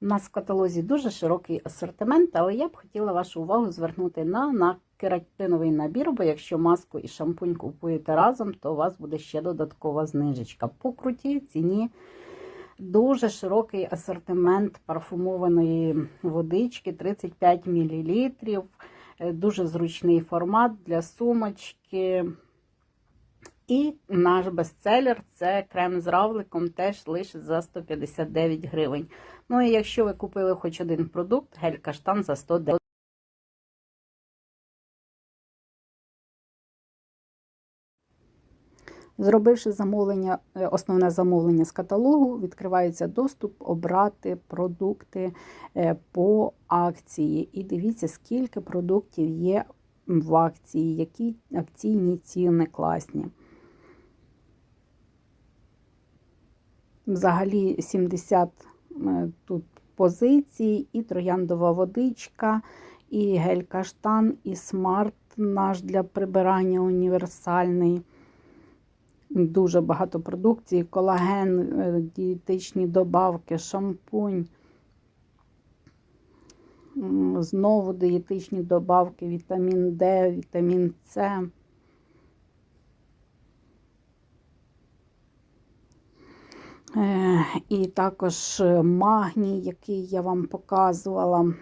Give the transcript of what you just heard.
У нас в каталозі дуже широкий асортимент, але я б хотіла вашу увагу звернути на, на кератиновий набір, бо якщо маску і шампунь купуєте разом, то у вас буде ще додаткова знижечка. По крутій ціні дуже широкий асортимент парфумованої водички 35 мл. Дуже зручний формат для сумочки. І наш бестселер це крем з равликом, теж лише за 159 гривень. Ну і якщо ви купили хоч один продукт, гель каштан за 109 Зробивши замовлення, е, основне замовлення з каталогу, відкривається доступ обрати продукти е, по акції. І дивіться, скільки продуктів є в акції, які акційні ціни класні. Взагалі 70 е, тут позицій, і трояндова водичка, і гель каштан, і смарт наш для прибирання універсальний. Дуже багато продукції, колаген, е, дієтичні добавки, шампунь. Знову дієтичні добавки, вітамін Д, вітамін С. І також магній, який я вам показувала.